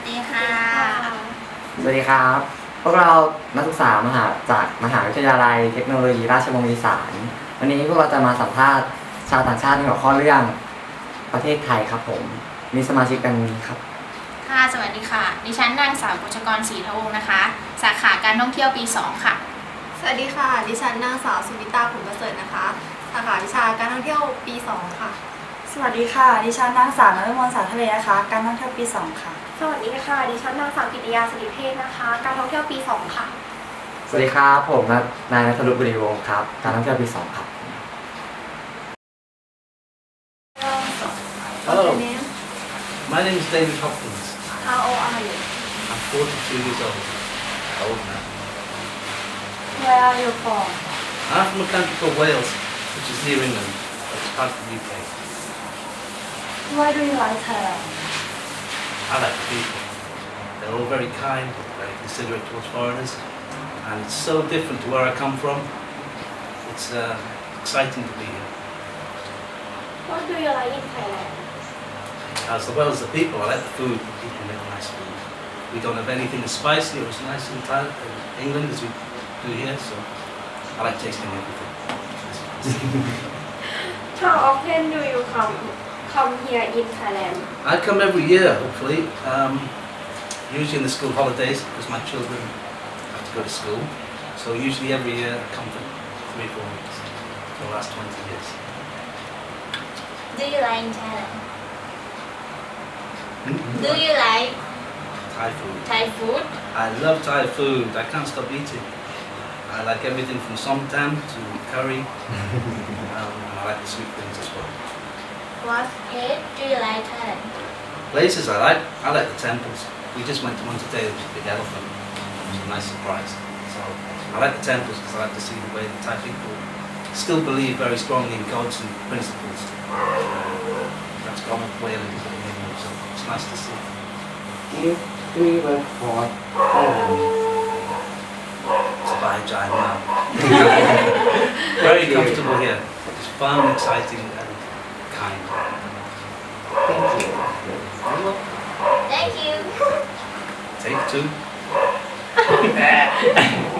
วัสดีค่ะ สวัสดีครับ พวกเรานักศึกษามหาจากมหาวิทยาลัยเทคโนโลยีราชมงคลอีสานวันนี้พวกเราจะมาสัมภาษณ์ชาวต่างชาติในหัวข้อเรื่องประเทศไทยครับผม มีสมาชิกกันนี้ครับ ค่ะ สวัสดีค่ะ ดิฉันนางสาวกุชกรศรีทวงศ์นะคะ สาขาการท่องเที่ยวปี 2 ค่ะ สวัสดีค่ะ ดิฉันนางสาวสุวิตาผุนประเสริฐนะคะ สาขาวิชาการท่องเที่ยวปี 2 ค่ะ สวัสดีค่ะ ดิฉันนางสาวนฤมลสาทะเลนะคะ การท่องเที่ยวปี 2 ค่ะ สวัสดีค่ะ ดิฉันนางสาวกิติยาสิริเพศนะคะ การท่องเที่ยวปี 2 ค่ะ สวัสดีครับ ผมนายนัทรุบุรีวงศ์ครับ การท่องเที่ยวปีสองครับ Hello, my name is David Hopkins. How old are you I'm 42 years old. Old now. Where are you from I'm from a country called Wales, which is near England, but it's part of the UK. Why do you like Thailand I like the people. They're all very kind, very considerate towards foreigners, and it's so different to where I come from. It's uh, exciting to be here. What do you like in Thailand As well as the people, I like the food. The people make nice food. We don't have anything as spicy or as nice in Thailand, in England as we do here, so I like tasting everything. How often do you come come here in Thailand I come every year, hopefully. Um, usually in the school holidays because my children have to go to school. So usually every year I come for three, four weeks for the last 20 years. Do you like Thailand Do you like Thai food. Thai food I love Thai food. I can't stop eating. I like everything from somtam to curry. um, and I like the sweet things as well. What place do you like Thailand Places I like, I like the temples. We just went to one today, which was a big elephant. It was a nice surprise. So I like the temples because I like to see the way the Thai people still believe very strongly in gods and principles. Uh, that's common way of living, so it's nice to see. If we were for It's a bye giant now. very comfortable here. It's fun, and exciting, and kind. Thank you Thank you Take two.